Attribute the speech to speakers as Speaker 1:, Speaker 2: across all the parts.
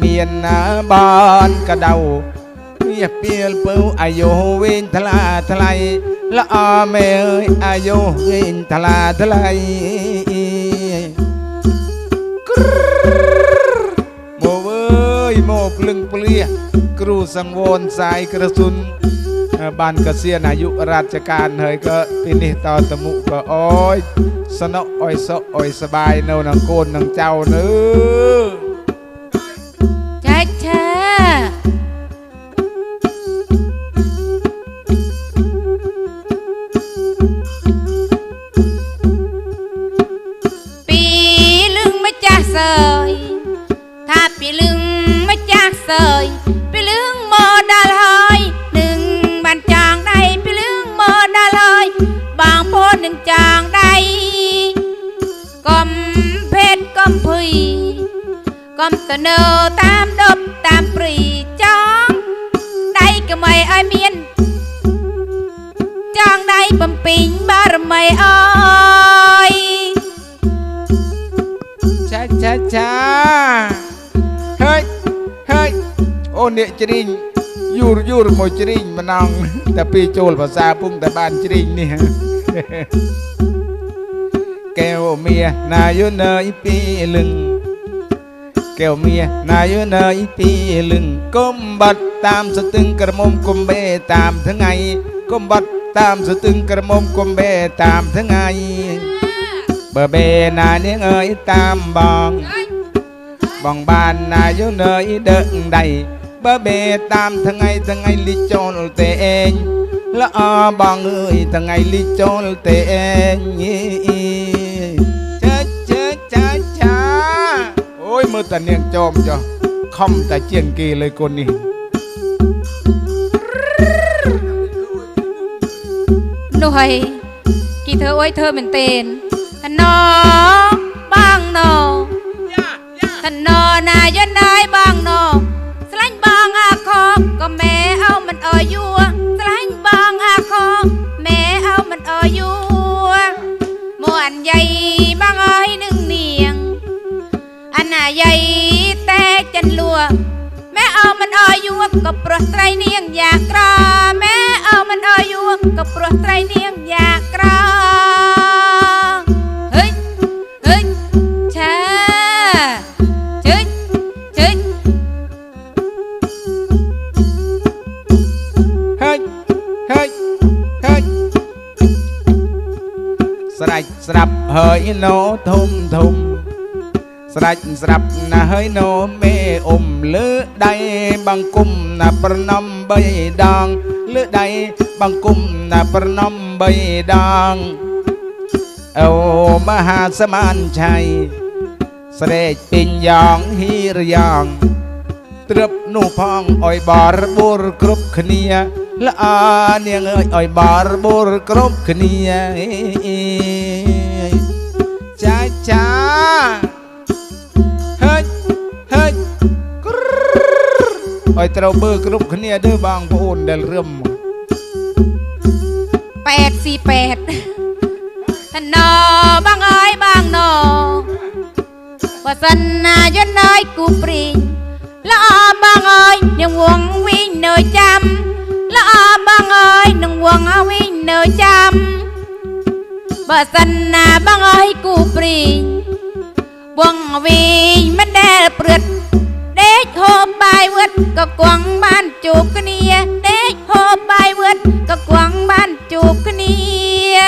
Speaker 1: មានណាបានកដៅព្រាពៀលពើអាយុវិញថ្លាថ្លៃល្អមែអើយអាយុវិញថ្លាថ្លៃមកអើយមកភ្លឹងភ្លៀគ្រូសង្វនសាយក្រសុនបានកសៀនអាយុរាជការហើយក៏ពីនេះតទៅមុខក៏អើយសនុអើយសុអើយសបាយនៅនឹងកូននឹងចៅនឺ
Speaker 2: ពីលឹងម្ចាស់សើយពីលឹងមកដល់ហើយនឹងបានចាងដៃពីលឹងមកដល់ហើយបងប្អូននឹងចាងដៃកុំភេទកុំភុយកំទៅនៅតាមដប់តាមព្រីចង់ដៃក៏មិនឲ្យមានចង់ដៃបំពេញបារមីអើយ
Speaker 1: ចាចាចាហើយហើយ អូនអ្នកច្រៀងយូរយូរមកច្រៀងម្ដងតែពេលចូលភាសាពុំតែបានច្រៀងនេះកែវមាសណាយនៅពីលឹងកែវមាសណាយនៅពីលឹងគុំបាត់តាមស្ទឹងក្រមុំគុំបេតាមថ្ងៃគុំបាត់តាមស្ទឹងក្រមុំគុំបេតាមថ្ងៃបើបេណានាងអើយតាមបងបងបានណាយនៅដឹកដៃ បើបេតាមថ្ងៃថ្ងៃលីចូលទេអេងល្អបងអើយថ្ងៃលីចូលទេអេងចាចាចាចាអូយមើលតានាងចោមចុះខំតែជាងគេលើកូននេះ
Speaker 2: នោះហើយគេធ្វើអុយធ្វើមែនទេនណោបងណោណោណាយនអើយបងណោស្លាញ់បងអាខ កក៏ម៉ែអោមិនអើយយួរស្លាញ់បងអាខកម៉ែអោមិនអើយយួរមួអនយាយបងអើយនឹងនាងអនាយាយតែចិនលួម៉ែអើមិនអើយយួរក៏ព្រោះត្រីនាងយ៉ាក្រម៉ែអើមិនអើយយួរក៏ព្រោះត្រីនាងយ៉ាក្រ
Speaker 1: ស្រេចស្រាប់ហើយណូធំធំស្រេចស្រាប់ណាស់ហើយណូមេអ៊ុំលើដៃបង្គំណាប្រណំបីដងលើដៃបង្គំណាប្រណំបីដងអូមហាសមានឆៃស្រេចពេញយ៉ងហ៊ីរយ៉ងត្រឹបនោះផងអយបរបួរគ្រប់គ្នាល្អនាងអើយអយបរបួរគ្រប់គ្នា រអយត្រូវបើគ្រប់គ្នាទេបងប្អូនដែលរឹម
Speaker 2: ប៉ែតស៊ីប៉ែតណោបងអើយបងណោបើសិនណាយន្តអើយគូព្រីងល្អបងអើយនឹងវងវិញនៅចាំល្អបងអើយនឹងវងវិញនៅចាំបើសិនណាបងអើយគូព្រីងវងវិញមិនដែលព្រឹត្តដេកហូបបាយវឹ ก็กวงบ้านจูกันเนียเด็กโหบายเวิร์ดก็ก
Speaker 1: วงบ้านจูกันเนีย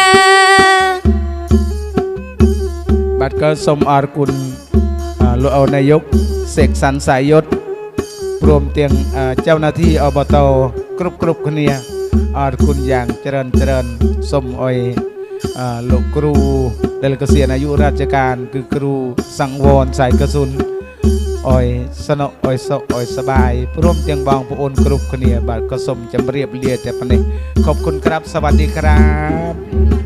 Speaker 1: บัดก็สมอารกุลลูเอานายกเสกสรรสายยศรวมเตียงเจ้าหน้าที่อบตกรุบกรุบคเนียอารคุณอย่างเจริญเจริญสมอ้อยลูกครูเดลกเกษียณอายุราชการคือครูสังวรสายกระสุน អុយសនុកអុយសុខអុយសបាយព្រមទាំងបងប្អូនគ្រប់គ្នាបាទក៏សូមជម្រាបលាតែប៉ុណ្ណេះខอบคุณครับ សวัสดีครับ